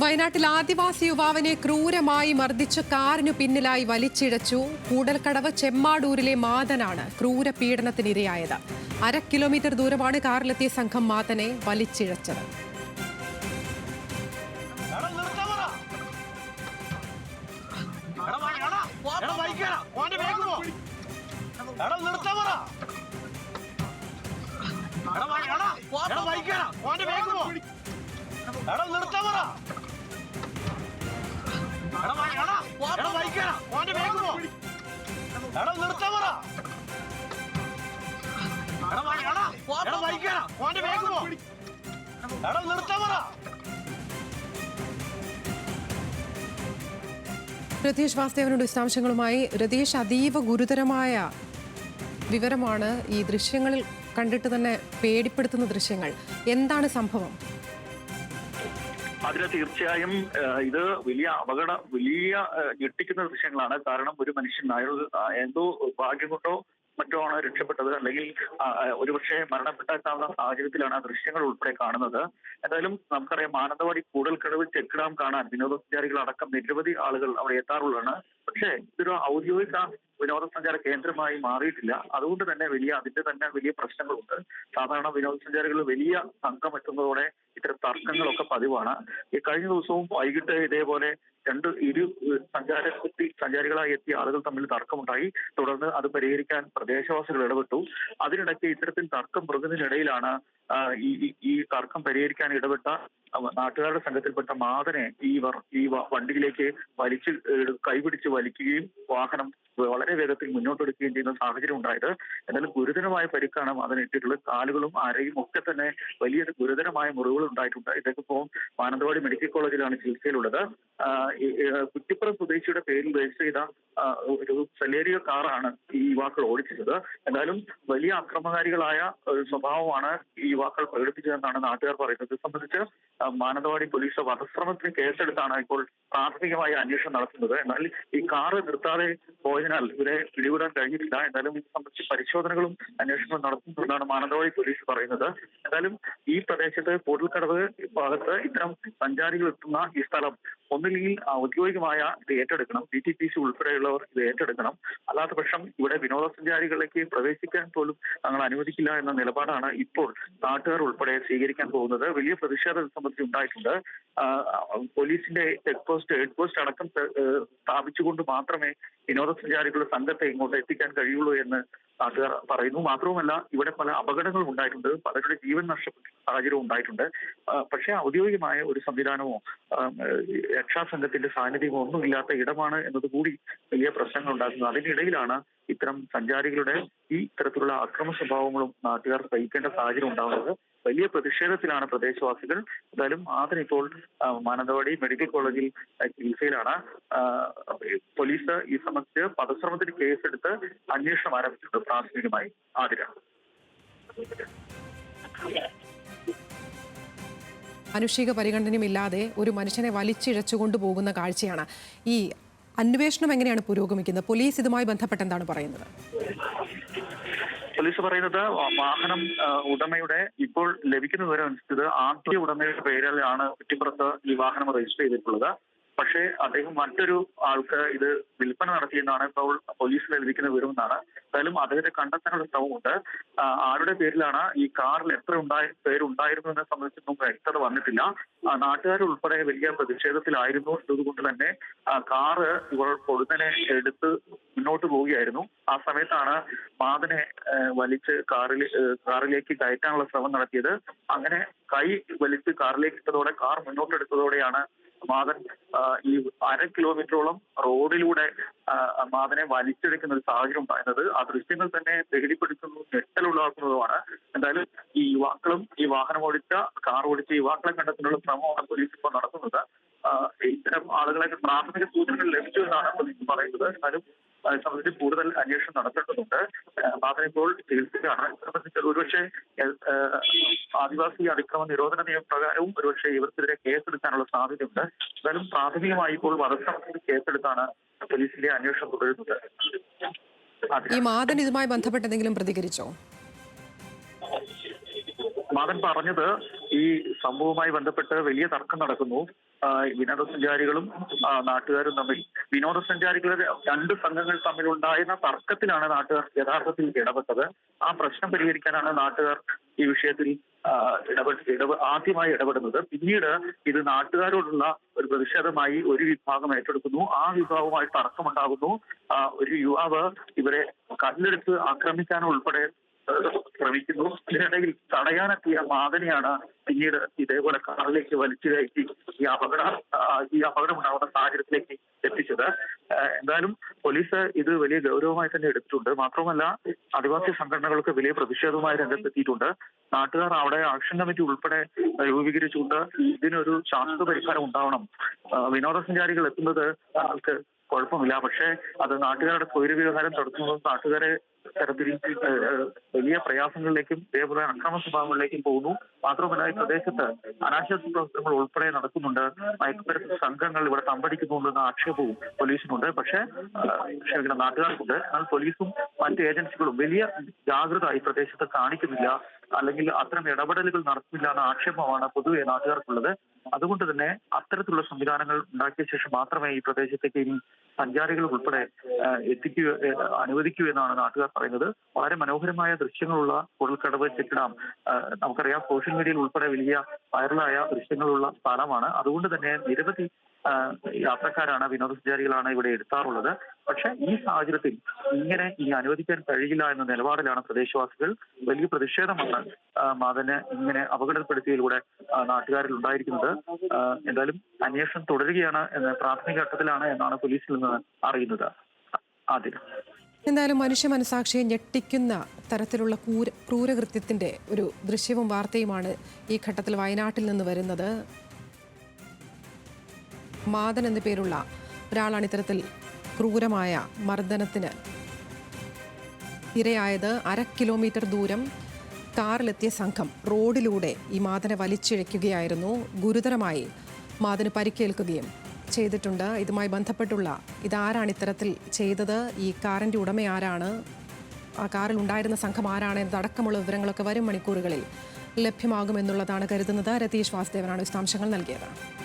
വയനാട്ടിൽ ആദിവാസി യുവാവിനെ ക്രൂരമായി മർദ്ദിച്ച് കാറിനു പിന്നിലായി വലിച്ചിഴച്ചു. കൂടൽക്കടവ് ചെമ്മാടൂരിലെ മാതനാണ് ക്രൂര പീഡനത്തിനിരയായത് അര കിലോമീറ്റർ ദൂരമാണ് കാറിലെത്തിയ സംഘം മാതനെ വലിച്ചിഴച്ചത്. നിർത്താൻ പറ. രതീഷ് വാസ്തേവനോട് വിശദാംശങ്ങളുമായി രതീഷ് അതീവ ഗുരുതരമായ വിവരമാണ് ഈ ദൃശ്യങ്ങളിൽ കണ്ടിട്ട് തന്നെ പേടിപ്പെടുത്തുന്ന ദൃശ്യങ്ങൾ. എന്താണ് സംഭവം? അതിന് തീർച്ചയായും ഇത് വലിയ അപകട വലിയ ഞെട്ടിക്കുന്ന ദൃശ്യങ്ങളാണ്. കാരണം ഒരു മനുഷ്യൻ അയാൾ എന്തോ ഭാഗ്യം കൊണ്ടോ മറ്റോ ആണ് രക്ഷപ്പെട്ടത്. അല്ലെങ്കിൽ ഒരുപക്ഷെ മരണപ്പെട്ടേക്കാവുന്ന സാഹചര്യത്തിലാണ് ആ ദൃശ്യങ്ങൾ ഉൾപ്പെടെ കാണുന്നത്. എന്തായാലും നമുക്കറിയാം മാനന്തവാടി കൂടൽക്കടവ് ചെക്ക് ഡാം കാണാൻ വിനോദസഞ്ചാരികൾ അടക്കം നിരവധി ആളുകൾ അവിടെ എത്താറുള്ളതാണ്. പക്ഷേ ഇതൊരു ഔദ്യോഗിക വിനോദസഞ്ചാര കേന്ദ്രമായി മാറിയിട്ടില്ല. അതുകൊണ്ട് തന്നെ വലിയ അതിന്റെ തന്നെ വലിയ പ്രശ്നങ്ങളുണ്ട്. സാധാരണ വിനോദസഞ്ചാരികൾ വലിയ സംഘം എത്തുന്നതോടെ ഇത്തരം തർക്കങ്ങളൊക്കെ പതിവാണ്. ഈ കഴിഞ്ഞ ദിവസവും വൈകിട്ട് ഇതേപോലെ രണ്ട് ഇരു ഏഹ്, സഞ്ചാര എത്തി സഞ്ചാരികളായി എത്തിയ ആളുകൾ തമ്മിൽ തർക്കമുണ്ടായി. തുടർന്ന് അത് പരിഹരിക്കാൻ പ്രദേശവാസികൾ ഇടപെട്ടു. അതിനിടയ്ക്ക് ഇത്തരത്തിൽ തർക്കം ആ, ഈ ഈ- തർക്കം പരിഹരിക്കാൻ ഇടപെട്ട നാട്ടുകാരുടെ സംഘത്തിൽപ്പെട്ട മാതനെ ഈ ഈ വണ്ടിയിലേക്ക് വലിച്ച് കൈപിടിച്ച് വലിക്കുകയും വാഹനം വളരെ വേഗത്തിൽ മുന്നോട്ടെടുക്കുകയും ചെയ്യുന്ന സാഹചര്യം ഉണ്ടായത്. എന്നാലും ഗുരുതരമായ പരിക്കാണ് അതിന് ഇട്ടിട്ടുള്ളത്. കാലുകളും അരയും ഒക്കെ തന്നെ വലിയ ഗുരുതരമായ മുറിവുകൾ ഉണ്ടായിട്ടുണ്ട്. ഇതൊക്കെ ഇപ്പോൾ മാനന്തവാടി മെഡിക്കൽ കോളേജിലാണ് ചികിത്സയിലുള്ളത്. കുറ്റിപ്പുറം സ്വദേശിയുടെ പേരിൽ രജിസ്റ്റർ ചെയ്ത ഒരു സെലേരിയ കാറാണ് ഈ യുവാക്കൾ ഓടിച്ചത് എന്നാലും വലിയ അക്രമകാരികളായ ഒരു സ്വഭാവമാണ് ഈ യുവാക്കൾ പ്രകടിപ്പിച്ചതെന്നാണ് നാട്ടുകാർ പറയുന്നത്. ഇത് സംബന്ധിച്ച് മാനന്തവാടി പോലീസ് വധശ്രമത്തിന് കേസെടുത്താണ് ഇപ്പോൾ പ്രാഥമികമായി അന്വേഷണം നടത്തുന്നത്. എന്നാൽ ഈ കാറ് നിർത്താതെ പോയതിനാൽ ഇവരെ പിടികൂടാൻ കഴിഞ്ഞിട്ടില്ല. എന്നാലും ഇത് സംബന്ധിച്ച് പരിശോധനകളും അന്വേഷണവും നടത്തുന്നുണ്ടെന്നാണ് മാനന്തവാടി പോലീസ് പറയുന്നത്. എന്തായാലും ഈ പ്രദേശത്ത് കൂടൽക്കടവ് ഭാഗത്ത് ഇത്തരം സഞ്ചാരികൾ എത്തുന്ന ഈ സ്ഥലം ഒന്നുകിൽ ഔദ്യോഗികമായ ഇത് ഏറ്റെടുക്കണം. ഡി ടി പി സി ഉൾപ്പെടെയുള്ളവർ ഇത് ഏറ്റെടുക്കണം. അല്ലാത്ത പക്ഷം ഇവിടെ വിനോദസഞ്ചാരികളിലേക്ക് പ്രവേശിക്കാൻ പോലും ഞങ്ങൾ അനുവദിക്കില്ല എന്ന നിലപാടാണ് ഇപ്പോൾ നാട്ടുകാർ ഉൾപ്പെടെ സ്വീകരിക്കാൻ പോകുന്നത്. വലിയ പ്രതിഷേധം സംബന്ധിച്ച് ഉണ്ടായിട്ടുണ്ട്. പോലീസിന്റെ ചെക്ക് പോസ്റ്റ് ഹെഡ് പോസ്റ്റ് അടക്കം സ്ഥാപിച്ചുകൊണ്ട് മാത്രമേ വിനോദസഞ്ചാരികളുടെ സംഘത്തെ ഇങ്ങോട്ട് എത്തിക്കാൻ കഴിയുള്ളൂ എന്ന് നാട്ടുകാർ പറയുന്നു. മാത്രവുമല്ല ഇവിടെ പല അപകടങ്ങളും ഉണ്ടായിട്ടുണ്ട്. പലരുടെ ജീവൻ നഷ്ടപ്പെട്ട സാഹചര്യവും ഉണ്ടായിട്ടുണ്ട്. പക്ഷേ ഔദ്യോഗികമായ ഒരു സംവിധാനമോ രക്ഷാസംഘത്തിന്റെ സാന്നിധ്യമോ ഒന്നുമില്ലാത്ത ഇടമാണ് എന്നതുകൂടി വലിയ പ്രശ്നങ്ങൾ ഉണ്ടാക്കുന്നത്. അതിനിടയിലാണ് ഇത്തരം സഞ്ചാരികളുടെ ഈ തരത്തിലുള്ള അക്രമ സ്വഭാവങ്ങളും നാട്ടുകാർ സഹിക്കേണ്ട സാഹചര്യം ഉണ്ടാകുന്നത്. വലിയ പ്രതിഷേധത്തിലാണ് പ്രദേശവാസികൾ. എന്തായാലും ആദരിപ്പോൾ ഇപ്പോൾ മാനന്തവാടി മെഡിക്കൽ കോളേജിൽ ചികിത്സയിലാണ്. പോലീസ് ഈ സംബന്ധിച്ച് പദശ്രമത്തിന് കേസെടുത്ത് അന്വേഷണം ആരംഭിച്ചിട്ടുണ്ട് പ്രാഥമികമായി. ആതിര. മാനുഷിക പരിഗണനയുമില്ലാതെ ഒരു മനുഷ്യനെ വലിച്ചിഴച്ചുകൊണ്ട് പോകുന്ന കാഴ്ചയാണ് ഈ അന്വേഷണം എങ്ങനെയാണ് പുരോഗമിക്കുന്നത്? പോലീസ് ഇതുമായി ബന്ധപ്പെട്ട് എന്താണ് പറയുന്നത്? പോലീസ് പറയുന്നത് വാഹനം ഉടമയുടെ ഇപ്പോൾ ലഭിക്കുന്ന വിവരം അനുസരിച്ച് ആദ്യ ഉടമയുടെ പേരിലാണ് കുറ്റിപ്പുറത്ത് ഈ വാഹനം രജിസ്റ്റർ ചെയ്തിട്ടുള്ളത്. പക്ഷേ അദ്ദേഹം മറ്റൊരു ആൾക്ക് ഇത് വിൽപ്പന നടത്തിയെന്നാണ് ഇപ്പോൾ പോലീസിൽ ലഭിക്കുന്ന വിവരം എന്നാണ് എന്തായാലും അദ്ദേഹത്തെ കണ്ടെത്താനുള്ള ശ്രമമുണ്ട്. ആരുടെ പേരിലാണ് ഈ കാറിൽ എത്ര ഉണ്ടായ പേരുണ്ടായിരുന്നു എന്നെ സംബന്ധിച്ചൊന്നും വ്യക്തത വന്നിട്ടില്ല. നാട്ടുകാരുൾപ്പെടെ വലിയ പ്രതിഷേധത്തിലായിരുന്നു എന്നതുകൊണ്ട് തന്നെ കാറ് ഇവർ പൊടുന്നനെ എടുത്ത് മുന്നോട്ട് പോവുകയായിരുന്നു. ആ സമയത്താണ് മാതനെ വലിച്ച് കാറിൽ കാറിലേക്ക് കയറ്റാനുള്ള ശ്രമം നടത്തിയത്. അങ്ങനെ കൈ വലിച്ച് കാറിലേക്ക് ഇട്ടതോടെ കാർ മുന്നോട്ടെടുത്തതോടെയാണ് മാതൻ ഈ അര കിലോമീറ്ററോളം റോഡിലൂടെ മാതനെ വലിച്ചെടുക്കുന്ന ഒരു സാഹചര്യം ഉണ്ടായിരുന്നത്. ആ ദൃശ്യങ്ങൾ തന്നെ പേടിപ്പെടുത്തുന്നു ഞെട്ടലുള്ളതാക്കുന്നതുമാണ് എന്തായാലും ഈ യുവാക്കളും ഈ വാഹനം ഓടിച്ച കാർ ഓടിച്ച യുവാക്കളെ കണ്ടെത്തുന്നുള്ള ശ്രമമാണ് പോലീസ് ഇപ്പോൾ നടത്തുന്നത്. ഇത്തരം ആളുകളെ പ്രാഥമിക സൂചനകൾ ലഭിച്ചു എന്നാണ് പോലീസ് പറയുന്നത്. എന്നാലും സംബന്ധിച്ച് കൂടുതൽ അന്വേഷണം നടത്തേണ്ടതുണ്ട്. മാത്രം ഇപ്പോൾ ചികിത്സയിലാണ് ഇത് സംബന്ധിച്ച് ഒരുപക്ഷെ ആദിവാസി അതിക്രമ നിരോധന നിയമപ്രകാരവും ഒരുപക്ഷെ ഇവർക്കെതിരെ കേസെടുക്കാനുള്ള സാധ്യതയുണ്ട്. എന്തായാലും പ്രാഥമികമായി ഇപ്പോൾ വധശ്രമത്തിന് കേസെടുത്താണ് പോലീസിന്റെ അന്വേഷണം തുടരുന്നത്. ഈ മാതൻ ഇതുമായി ബന്ധപ്പെട്ട് എന്തെങ്കിലും പ്രതികരിച്ചോ? മാതൻ പറഞ്ഞത് ഈ സംഭവവുമായി ബന്ധപ്പെട്ട് വലിയ തർക്കം നടക്കുന്നു. വിനോദസഞ്ചാരികളും നാട്ടുകാരും തമ്മിൽ. വിനോദസഞ്ചാരികളുടെ രണ്ട് സംഘങ്ങൾ തമ്മിലുണ്ടായിരുന്ന തർക്കത്തിലാണ് നാട്ടുകാർ യഥാർത്ഥത്തിൽ ഇടപെട്ടത്. ആ പ്രശ്നം പരിഹരിക്കാനാണ് നാട്ടുകാർ ഈ വിഷയത്തിൽ ആദ്യമായി ഇടപെടുന്നത്. പിന്നീട് ഇത് നാട്ടുകാരോടുള്ള ഒരു പ്രതിഷേധമായി ഒരു വിഭാഗം ഏറ്റെടുക്കുന്നു. ആ വിഭാഗവുമായി തർക്കമുണ്ടാകുന്നു. ഒരു യുവാവ് ഇവരെ കല്ലെടുത്ത് ആക്രമിക്കാനുൾപ്പെടെ ശ്രമിക്കുന്നു. ഇതിനിടയിൽ തടയാനെത്തിയ മാതനെയാണ് പിന്നീട് ഇതേപോലെ കാറിലേക്ക് വലിച്ചു കയറ്റി ഈ അപകട ഈ അപകടം ഉണ്ടാകുന്ന സാഹചര്യത്തിലേക്ക് എത്തിച്ചത്. എന്തായാലും പോലീസ് ഇത് വലിയ ഗൗരവമായി തന്നെ എടുത്തിട്ടുണ്ട്. മാത്രമല്ല ആദിവാസി സംഘടനകൾക്ക് വലിയ പ്രതിഷേധവുമായി രംഗത്തെത്തിയിട്ടുണ്ട്. നാട്ടുകാർ അവിടെ ആക്ഷൻ കമ്മിറ്റി ഉൾപ്പെടെ രൂപീകരിച്ചുകൊണ്ട് ഇതിനൊരു ശാശ്വത പരിഹാരം ഉണ്ടാവണം. വിനോദസഞ്ചാരികൾ എത്തുന്നത് ആൾക്ക് കുഴപ്പമില്ല. പക്ഷേ അത് നാട്ടുകാരുടെ സ്വൈര വ്യവഹാരം തടസ്സുന്നത് നാട്ടുകാരെ ഏഹ്, വലിയ പ്രയാസങ്ങളിലേക്കും ഇതേപോലെ അക്രമ സ്വഭാവങ്ങളിലേക്കും പോകുന്നു. മാത്രമല്ല ഈ പ്രദേശത്ത് അനാശാസ്യ പ്രവർത്തനങ്ങൾ ഉൾപ്പെടെ നടക്കുന്നുണ്ട്. മയക്കുമരുന്ന് സംഘങ്ങൾ ഇവിടെ തമ്പടിക്കുന്നുണ്ടെന്ന ആക്ഷേപവും പോലീസിനുണ്ട്. പക്ഷേ ക്ഷമിക്കണം നാട്ടുകാർക്കുണ്ട്. എന്നാൽ പോലീസും മറ്റ് ഏജൻസികളും വലിയ ജാഗ്രത ഈ പ്രദേശത്ത് കാണിക്കുന്നില്ല. അല്ലെങ്കിൽ അത്തരം ഇടപെടലുകൾ നടത്തുന്നില്ല എന്ന ആക്ഷേപമാണ് പൊതുവെ നാട്ടുകാർക്കുള്ളത്. അതുകൊണ്ട് തന്നെ അത്തരത്തിലുള്ള സംവിധാനങ്ങൾ ഉണ്ടാക്കിയ ശേഷം മാത്രമേ ഈ പ്രദേശത്തേക്ക് ഇനി സഞ്ചാരികൾ ഉൾപ്പെടെ എത്തിക്കുക അനുവദിക്കൂ എന്നാണ് നാട്ടുകാർ പറയുന്നത്. വളരെ മനോഹരമായ ദൃശ്യങ്ങളുള്ള കുഴൽക്കടവ് ചെക്കിടാം നമുക്കറിയാം സോഷ്യൽ മീഡിയയിൽ ഉൾപ്പെടെ വലിയ വൈറലായ ദൃശ്യങ്ങളുള്ള സ്ഥലമാണ്. അതുകൊണ്ട് തന്നെ നിരവധി യാത്രക്കാരാണ് വിനോദസഞ്ചാരികളാണ് ഇവിടെ എടുത്താറുള്ളത് പക്ഷെ ഈ സാഹചര്യത്തിൽ ഇങ്ങനെ ഇനി അനുവദിക്കാൻ കഴിയില്ല എന്ന നിലപാടിലാണ് പ്രദേശവാസികൾ വലിയ പ്രതിഷേധമാണ് മാതനെ ഇങ്ങനെ അപകടപ്പെടുത്തിയതിലൂടെ നാട്ടുകാരിൽ ഉണ്ടായിരിക്കുന്നത്. എന്തായാലും അന്വേഷണം തുടരുകയാണ് എന്ന പ്രാഥമിക ഘട്ടത്തിലാണ് എന്നാണ് പോലീസിൽ നിന്ന് അറിയുന്നത്. ആദ്യം. എന്തായാലും മനുഷ്യ മനസാക്ഷിയെ ഞെട്ടിക്കുന്ന തരത്തിലുള്ള ക്രൂര ക്രൂരകൃത്യത്തിന്റെ ഒരു ദൃശ്യവും വാർത്തയുമാണ് ഈ ഘട്ടത്തിൽ വയനാട്ടിൽ നിന്ന് വരുന്നത്. മാതൻ എന്ന പേരുള്ള ഒരാളാണ് ഇത്തരത്തിൽ ക്രൂരമായ മർദ്ദനത്തിന് ഇരയായത്. അര കിലോമീറ്റർ ദൂരം കാറിലെത്തിയ സംഘം റോഡിലൂടെ ഈ മാതനെ വലിച്ചിഴയ്ക്കുകയായിരുന്നു. ഗുരുതരമായി മാതന് പരിക്കേൽക്കുകയും ചെയ്തിട്ടുണ്ട്. ഇതുമായി ബന്ധപ്പെട്ടുള്ള ഇതാരാണ് ഇത്തരത്തിൽ ചെയ്തത്? ഈ കാറിന്റെ ഉടമ ആരാണ്? ആ കാറിൽ ഉണ്ടായിരുന്ന സംഘം ആരാണ്? എന്നതടക്കമുള്ള വിവരങ്ങളൊക്കെ വരും മണിക്കൂറുകളിൽ ലഭ്യമാകുമെന്നുള്ളതാണ് കരുതുന്നത്. രതീഷ് വാസുദേവനാണ് വിശദാംശങ്ങൾ നൽകിയത്.